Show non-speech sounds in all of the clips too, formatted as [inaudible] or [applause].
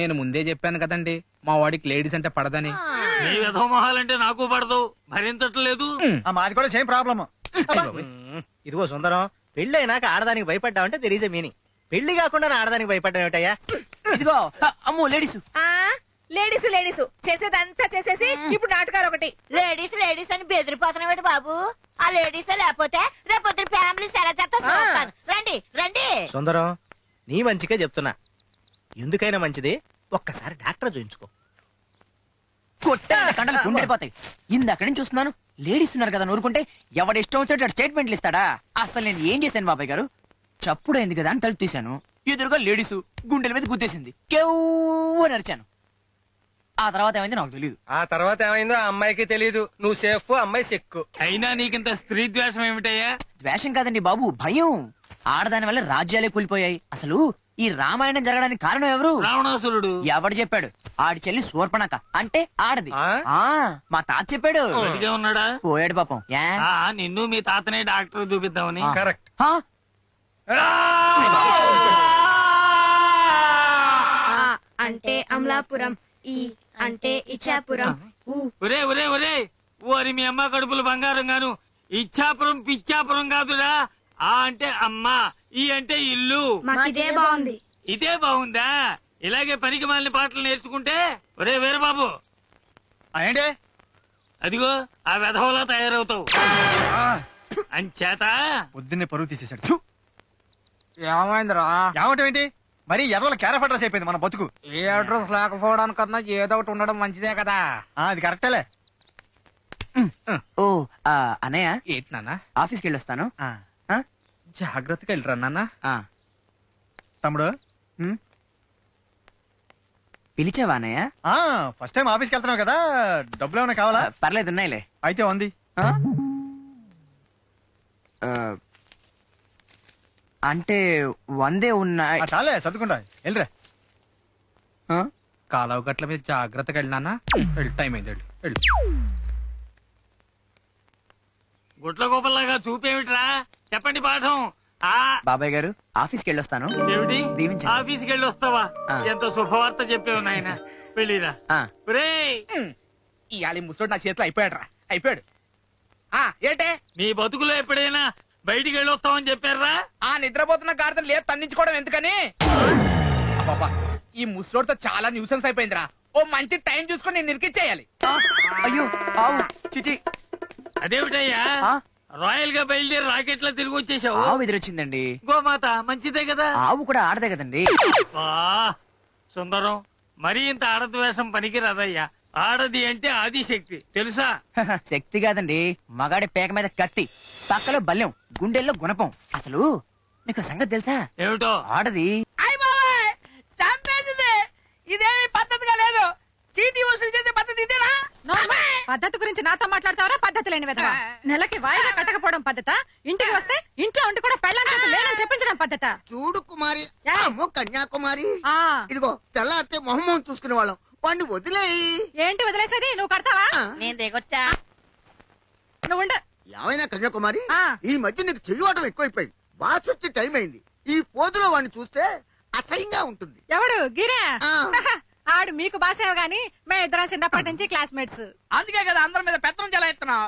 నేను ముందే చెప్పాను కదండి మా వాడికి లేడీస్ అంటే పడదని. నీ నాకు పడదు భరించట్లేదు ఆ మాది కూడా సేమ్ ప్రాబ్లమ్ ఇదిగో సుందరం పెళ్ళి అయినాక ఆడదానికి భయపడ్డావంటే తెలియజే మీని పెళ్ళి కాకుండా ఆడదానికి భయపడ్డా ఏమిటయ్యా? ఇదిగో అమ్మో లేడీస్ ఆ లేడీస్ లేడీస్ చేసేదంతా చేసేసి ఇప్పుడు నాటకాలు ఒకటి. లేడీస్ లేడీస్ అని బెదిరిపోతున్నాడు బాబు? ఆ లేడీస్ లేకపోతే రేపొద్దు ఫ్యామిలీ రండి రండి. సుందరం నీ మంచిగా చెప్తున్నా. ఎందుకైనా మంచిది? ఒక్కసారి డాక్టర్ చూయించుకో. కొట్టే కండలు గుండెపోతాయి. ఇందాక నుంచి చూస్తున్నాను? లేడీస్ ఉన్నారు కదా నూరుకుంటే. ఎవడ ఇష్టం వచ్చేటట్టు స్టేట్మెంట్లు ఇస్తాడా? అసలు నేను ఏం చేశాను బాబాయ్ గారు? చప్పుడైంది కదా అని తలుపు తీశాను. ఎదురుగా లేడీస్ గుండెల మీద గుద్దేసింది. కేవ్ అని అరిచాను. ఆ తర్వాత ఏమైంది నాకు తెలియదు ఆ తర్వాత ఏమైందో ఆ అమ్మాయికి తెలియదు నువ్వు సేఫ్ అమ్మాయి సెక్కు. అయినా నీకింత స్త్రీ ద్వేషం ఏమిటయ్యా? ద్వేషం కాదండి బాబు భయం. ఆడదాని వల్ల రాజ్యాలే కూలిపోయాయి. అసలు ఈ రామాయణం జరగడానికి కారణం ఎవరు? రావణాసురుడు. ఎవడు చెప్పాడు? ఆడి చెల్లి శూర్పణక అంటే ఆడది. ఆ? ఆ మా తాత చెప్పాడు. బతికే ఉన్నాడా? పోయాడు పాపం. యా? ఆ నిన్ను మీ తాతనే డాక్టర్ చూపిద్దామని. ఆ. కరెక్ట్. ఆ? ఆ అంటే అమలాపురం. ఈ అంటే ఇచ్చాపురం. ఊ. ఒరే ఒరే ఒరే. ఓరి మీ అమ్మ కడుపులు బంగారం గాను ఇచ్చాపురం పిచ్చాపురం కాదురా. ఆ అంటే అమ్మ. ఈ అంటే ఇల్లు. మాకిదే బాగుంది. ఇదే బాగుందా? ఇలాగే పనికి మాలిన పాటలు నేర్చుకుంటే ఒరే వీరబాబు. ఏంటి అదిగో ఆ వెధవలా తయారవుతావు. అంచేత? పొద్దున్నే పరువు తీసేశాడు. థు. ఏమైందిరా? ఏంటి? మరి ఎదవల క్యారఫ్ అడ్రస్ అయిపోయింది మన బతుకు. ఏ అడ్రస్ లేకపోవడానికన్నా ఏదో ఒకటి ఉండడం మంచిదే కదా. ఆ, అది కరెక్టేలే. ఓ ఆ, అన్నయ్య ఏంటి నాన్న? ఆఫీస్కి వెళ్ళొస్తాను. ఆ, జాగ్రత్తగా వెళ్ళరా నాన్న. ఆ, తమ్ముడు? పిలిచావా అన్నయ్య? ఆ ఫస్ట్ టైం ఆఫీస్కి వెళ్తున్నావు కదా. డబ్బులు ఏమైనా కావాలా? పర్లేదు ఉన్నాయిలే. అయితే ఉంది. ఆ? ఆ, అంటే వందే ఉన్నాయి ఆ, చాలే చదువుకుంటా వెళ్ళరా. ఆ? కాలువ గట్ల మీద జాగ్రత్తగా వెళ్ళినానా వెళ్ళి టైం అయింది వెళ్ళు వెళ్ళు. గుట్ల గోపల్లాగా చూపేమిట్రా? చెప్పండి పాఠం. ఆ? బాబాయ్ గారు ఆఫీస్కి వెళ్ళొస్తాను ఏమిటి? దీవించండి. ఆఫీస్కి వెళ్ళి వస్తావా ఆ. ఎంత శుభవార్త చెప్పావు నాయన. వెళ్ళిరా. ఆ, ఒరేయ్! ఇవాళ ఈ ముసలోడు నా చేతిలో అయిపోయాడు రా అయిపోయాడు. ఆ ఏంటే? నీ బతుకులో ఎప్పుడైనా బయటికి వెళ్ళి వస్తామని చెప్పారా ఆ నిద్రపోతున్న గాడిదని లేదు తన్నించుకోవడం ఎందుకని? అబ్బబ్బా, ఈ ముసలోడితో చాలా న్యూసెన్స్ అయిపోయిందిరా. ఓ మంచి టైం చూసుకొని నేను నిరికిచ్చేయాలి అయ్యో ఆవు చిచి. అదేమిటయ్యా? ఆ, రాయల్గా బయలుదేరి రాకెట్లో తిరిగి వచ్చేసావు ఆవు ఎదురొచ్చిందండి. గోమాత మంచిదే కదా? ఆవు కూడా ఆడదే కదండి. వా సుందరం మరీ ఇంత ఆడద్వేషం పనికిరాదయ్యా. ఆడది అంటే ఆదిశక్తి తెలుసా? శక్తి కాదండి. మగాడి పేక మీద కత్తి పక్కలో బల్యం గుండెల్లో గుణపం. అసలు మీకు సంగతి తెలుసా? ఏమిటో? ఆడది. చంపేసింది! ఇదేమి పద్ధతిగా లేదు. చీటీ వసూలు చేసే పద్ధతి ఇదేనా పద్ధతి గురించి నాతో మాట్లాడతావరా? పద్ధతి లేని విధవా నెలకి వాయిదా కట్టకపోవడం పద్ధత? ఇంటికి వస్తే ఇంట్లో ఉండి కూడా పెళ్ళం లేనని చెప్పించడం పద్ధత? చూడు కుమారి. అమ్మో కన్యాకుమారి. ఆ. ఇదిగో తెల్లారితే మొహమ్మం చూసుకునే వాళ్ళం. వాడిని వదిలేయి. ఏంటి వదిలేసేది? నువ్వు కడతావా? నేను దిగొచ్చా. నువ్వు ఉండు. ఏమైనా కన్యాకుమారి? ఆ. ఈ మధ్య నీకు చెయ్యవటం ఎక్కువైపోయింది. బాస్ వచ్చే టైం అయింది. ఈ పోజులో వాడిని చూస్తే అసహ్యంగా ఉంటుంది. ఎవడు? గిరా ఆ. ఆడు మీకు బాసేవ గాని మే ఇద్దరం చిన్నప్పటి నుంచి క్లాస్మేట్స్. అందుకే కదా అందరి మీద పెత్తనం చాలా ఎత్తున్నావు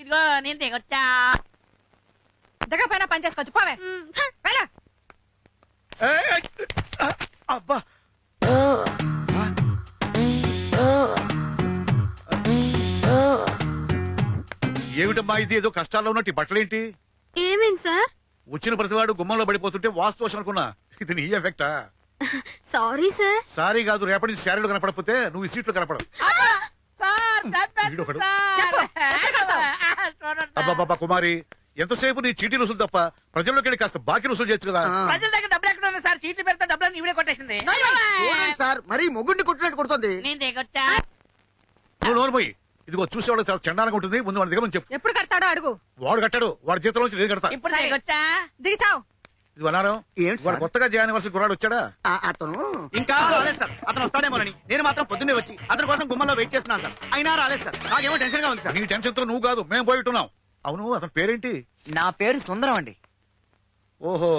ఇదిగో నేను దిగొచ్చా. దిగపోయినా పని చేసుకోవచ్చు. పోవే. వెళ్ళ. అబ్బా. ఏమిటమ్మా ఇది? ఏదో కష్టాల్లో ఉన్నట్టు ఈ బట్టలేంటి? ఏమేం సార్? వచ్చిన ప్రతివాడు గుమ్మంలో పడిపోతుంటే వాస్తు అనుకున్నా. ఇది నీ ఎఫెక్టా? Sorry sir. సారీ కాదు రేపటి నుంచి శారీలు కనపడకపోతే నువ్వు ఈ సీట్లు కనపడవు. వీడొకడు. అబ్బాబ్బా కుమారి ఎంతసేపు నీ చీటీ రుసులు తప్ప ప్రజల్లోకి వెళ్ళి కాస్త బాకీ రుసులు చేయొచ్చు కదా. ప్రజల దగ్గర డబ్బులు ఎక్కడ ఉన్నాయి సార్? చీట్లు పెడితే డబ్బులు ఇవిడే కొట్టేసింది. చూడండి సార్. మరీ మొగుడిని కొట్టినట్టు కొడుతుంది. నేను దిగొచ్చా? నువ్వు నోరు పోయి ఇదిగో చూసేవాళ్ళు చాలా చండాలంగా ఉంటుంది. ముందు వాడి దగ్గర చెప్పు. ఎప్పుడు కడతాడో అడుగు. వాడు కట్టాడు. వాడి జీతంలో నుంచి నేను కడతా ఇప్పుడు దిగొచ్చా? దిగి చావు ఇది అన్నారం ఏంటి వాడు సార్? కొత్తగా జాయిన్ అవ్వాల్సిన కుర్రాడు వచ్చాడా? ఆ, అతను? ఇంకా రాలేదు సార్. అతను వస్తాడేమోనని నేను మాత్రం పొద్దున్నే వచ్చి అతని కోసం గుమ్మంలో వెయిట్ చేస్తున్నాను సార్. అయినా రాలేదు సార్. నాకేమో టెన్షన్గా ఉంది సార్. నీ టెన్షన్తో నువ్వు కాదు మేము పోయిట్టున్నాం అవును అతని పేరేంటి? నా పేరు సుందరం అండి. ఓహో.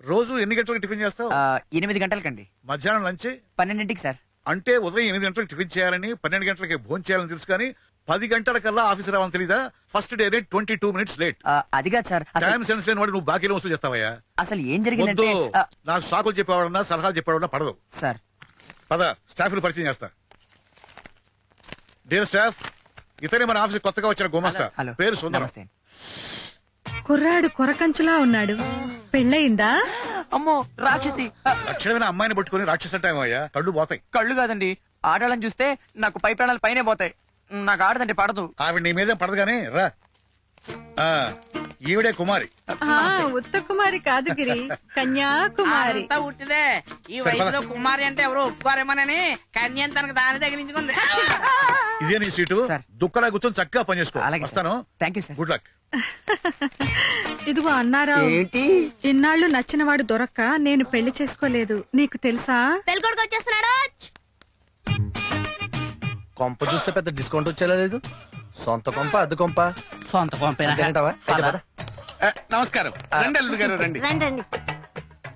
రోజు ఎన్ని గంటలకు టిఫిన్ చేస్తావు? ఆ, ఎనిమిది గంటలకండి. మధ్యాహ్నం లంచ్? పన్నెండింటికి సార్. అంటే ఉదయం ఎనిమిది గంటలకు టిఫిన్ చేయాలని పన్నెండు గంటలకి భోజనం చేయాలని తెలుసు కానీ పది గంటల కల్లా ఆఫీస్ రావాలని తెలీదా? First day late twenty two minutes late. ఆ, అది కాదు సార్. టైం సెన్స్ లేని వాడు నువ్వు బాకీలో వస్తూ చేస్తావయ్యా? అసలు ఏం ఆ, నాకు సాకులు చెప్పేవాడన్నా సలహాలు చెప్పేవాడన్నా పడదు. సార్. పద స్టాఫ్ పరిచయం చేస్తా. డియర్ స్టాఫ్ ఇతనే మన ఆఫీస్ కొత్తగా వచ్చిన గుమస్తా. పేరు సుందరం. కుర్రాడు కొరకంచులా ఉన్నాడు. పెళ్ళయిందా? అమ్మో రాక్షసి. లక్షణమైన అమ్మాయిని పట్టుకుని రాక్షస టైం అయ్యా. కళ్ళు పోతాయి. కళ్ళు కాదండి. ఆడాలని చూస్తే నాకు పై ప్రాణాలు పైనే పోతాయి. నాకు ఆడదంటే పడదు. ఆవిడ నీ మీదే పడదు కానీ రా. ఆ, ఈవిడే కుమారి. ఆ, ఉత్త కుమారి కాదు గిరి. కన్యాకుమారి. అంతా ఉట్టిదే. ఈ వయసులో. కుమారి అంటే ఎవరు ఒప్పుకోరేమోనని కన్యం తనకు దాని తగిలించుకుంది ఇదే నీ సీటు. దుక్కలా కూర్చొని చక్కగా పనిచేసుకో అలాగే వస్తాను? Thank you sir good luck ఇదిగో అన్నారావు. ఏంటి? ఇన్నాళ్ళు నచ్చినవాడు దొరక్క నేను పెళ్ళి చేసుకోలేదు. నీకు తెలుసా? పెళ్ళికొడుకు వచ్చేస్తున్నాడు కొంప చూస్తే పెద్ద డిస్కౌంట్ వచ్చేలా లేదు. సొంత కొంప అద్దె కొంప. సొంత పద. నమస్కారం. రండి అల్లుడు గారు రండి.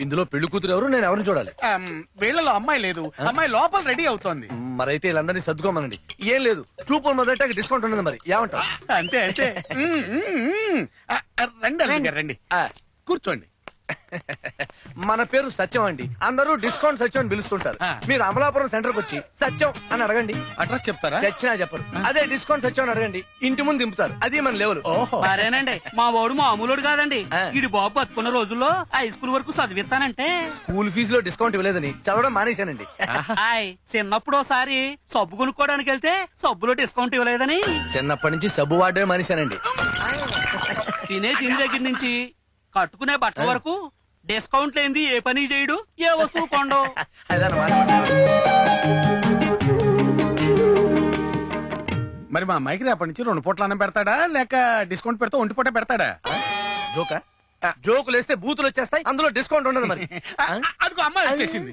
ఇందులో పెళ్ళి కూతురు ఎవరు? నేను ఎవరిని చూడాలి? వీళ్ళలో అమ్మాయి లేదు. అమ్మాయి లోపల రెడీ అవుతోంది. మరైతే వీళ్ళందరినీ సర్దుకోమనండి. ఏం లేదు. చూపులు మొదట డిస్కౌంట్ ఉండదు మరి. ఏమంటావు? అంతే అంతే. రండి రండి. కూర్చోండి. మన పేరు సత్యం అండి. అందరూ డిస్కౌంట్ సత్యం అని పిలుస్తుంటారు. ఆ. మీరు అమలాపురం సెంటర్కి వచ్చి సత్యం అని అడగండి. అడ్రస్ చెప్తారా? చచ్చినా చెప్పరు. అదే డిస్కౌంట్ సత్యం అని అడగండి. ఇంటి ముందు దింపుతారు. అది మన లెవెల్ ఓహో. మరేనండి మా వాడు మామూలుడు కాదండి. ఆ. ఇడి బాబు బతుకున్న రోజుల్లో హై స్కూల్ వరకు చదివిస్తానంటే. స్కూల్ ఫీజులో డిస్కౌంట్ ఇవ్వలేదని చదవడం మానేశానండి. హాయ్ చిన్నప్పుడు ఒకసారి సబ్బు కొనుక్కోవడానికి వెళ్తే సబ్బులో డిస్కౌంట్ ఇవ్వలేదని. చిన్నప్పటి నుంచి సబ్బు వాడమే మానేశానండి. తినే తిని దగ్గర నుంచి కట్టుకునే బట్టల వరకు డిస్కౌంట్ లేనిది ఏ పని చేయడు ఏ వస్తువు కొండో [laughs] మరి మా అమ్మాయికి రేపటి నుంచి రెండు పూట్ల అన్నం పెడతాడా? లేక డిస్కౌంట్ పెడతా ఒంటి పూట పెడతాడా? జోకా? జోకులు వేస్తే బూతులు వచ్చేస్తాయి అందులో డిస్కౌంట్ ఉండదు మరి. [laughs] అదిగో అమ్మాయి వచ్చేసింది.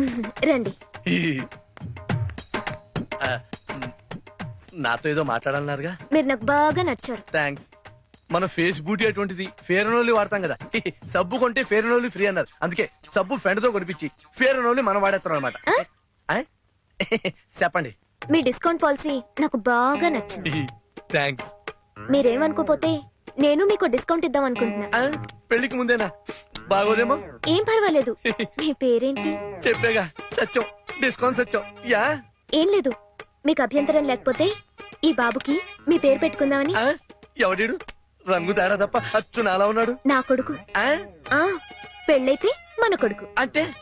[laughs] రండి. నాతో ఏదో మాట్లాడాలన్నారుగా? మీరు నాకు బాగా నచ్చారు. థ్యాంక్స్. మన ఫేస్ బూటీ అటువంటిది ఫేర్ అండ్ ఓన్లీ వాడతాం కదా. [laughs] సబ్బు కొంటే ఫేర్ అండ్ ఓన్లీ ఫ్రీ అన్నారు. అందుకే సబ్బు ఫ్రెండ్తో కొనిపించి ఫేర్ అండ్ ఓన్లీ మనం వాడేస్తాం అనమాట [laughs] చెప్పండి. మీ డిస్కౌంట్ పాలసీ నాకు బాగా నచ్చింది. థ్యాంక్స్. మీరేమనుకోపోతే నేను మీకు డిస్కౌంట్ ఇద్దాం అనుకుంటున్నా. పెళ్ళికి ముందేనా? బాగోదేమో? ఏం పర్వాలేదు. మీ పేరేంటి? చెప్పేగా సత్యం. డిస్కౌంట్ సత్యం. యా? ఏం లేదు. మీకు అభ్యంతరం లేకపోతే ఈ బాబుకి మీ పేరు పెట్టుకుందామని. ఆ? ఎవడీడు? రంగు తేడా తప్ప అచ్చు నాలా ఉన్నాడు. నా కొడుకు. ఆ? ఆ పెళ్ళైతే మన కొడుకు. అంటే?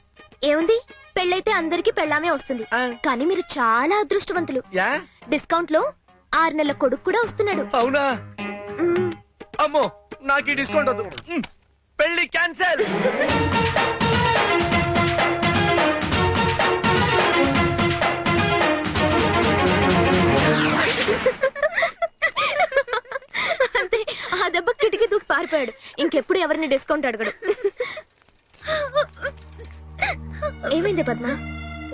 ఏముంది? పెళ్ళైతే అందరికి పెళ్ళామే వస్తుంది. ఆ. కానీ మీరు చాలా అదృష్టవంతులు. యా? డిస్కౌంట్లో ఆరు నెలల కొడుకు కూడా వస్తున్నాడు. అవునా. అమ్మో నాకు ఈ డిస్కౌంట్ వద్దు. పెళ్ళి క్యాన్సల్. అంతే ఆ దెబ్బ కిటికీ దూకి పారిపోయాడు. ఇంకెప్పుడు ఎవరిని డిస్కౌంట్ అడగడు. ఏమైంది పద్మ?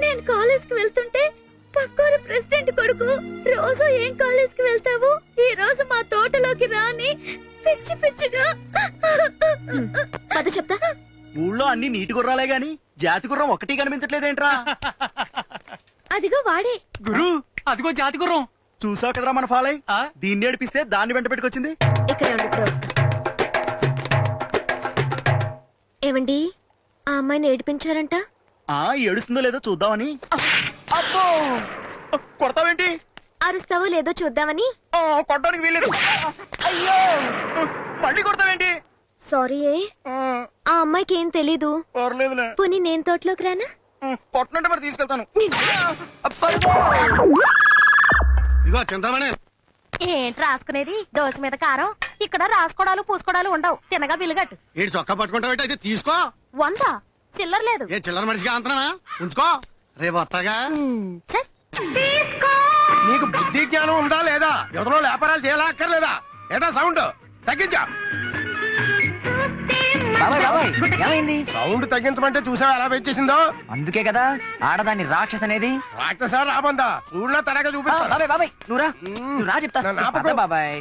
నేను కాలేజ్కి వెళ్తుంటే పక్కన ప్రెసిడెంట్ కొడుకు రోజు ఏం కాలేజ్కి వెళ్తావు? ఈ రోజు మా తోటలోకి రాని పిచ్చి పిచ్చిగా. పద చెప్తా. ఊళ్ళో అన్ని నీటి గుర్రాలే గాని జాతి గుర్రం ఒకటి కనిపించట్లేదేంట్రా? అదిగో వాడే. గురు అదిగో జాతి గుర్రం. చూసావు కదరా మన ఫాలై? దీన్ని ఏడిపిస్తే దాన్ని వెంట పెట్టుకొచ్చింది? ఇక్కడ. ఏమండి? ఆ అమ్మాయిని ఏడిపించారంట? ఆ ఏడుస్తుందో లేదో చూద్దామని. అబ్బో! కొడతావేంటి? అరుస్తావో లేదో చూద్దామని. కొట్టడానికి వీల్లేదు. అయ్యో! మళ్ళీ కొడతావేంటి? సారీ ఏ. ఆ, ఆ అమ్మాయికి ఏం తెలీదు. పర్లేదులే. పోనీ నేను తోటలోకి రానా? కొట్టనంటే మరి తీసుకెళ్తాను. ఇదిగో చింతామణి ఏంటి రాసుకునేది? దోశ మీద కారం? ఇక్కడ రాసుకోవడాలు పూసుకోవడాలు ఉండవు. తినగా బిల్లుగట్టు ఏడు చొక్కా పట్టుకుంటావు అయితే తీసుకో. వంద? చిల్లర లేదు. ఏ చిల్లర మనిషిగా అంతనా? ఉంచుకో. రేపు వస్తాగా. నీకు బుద్ధి జ్ఞానం ఉందా లేదా? ఎవరో వ్యాపారాలు చేయాలా అక్కర్లేదా ఏటా సౌండ్? తగ్గించా. బాబాయ్ బాబాయ్ ఏమైంది? సౌండ్ తగ్గించమంటే చూసావా ఎలా పెంచేసిందో అందుకే కదా ఆడదాన్ని రాక్షస్ అనేది. రాక్షసా రాబందా. చూడలా తరగా చూపిస్తా బాబాయ్ బాబాయ్ నువ్వు రా. నువ్వు రా చెప్తా. పద బాబాయ్.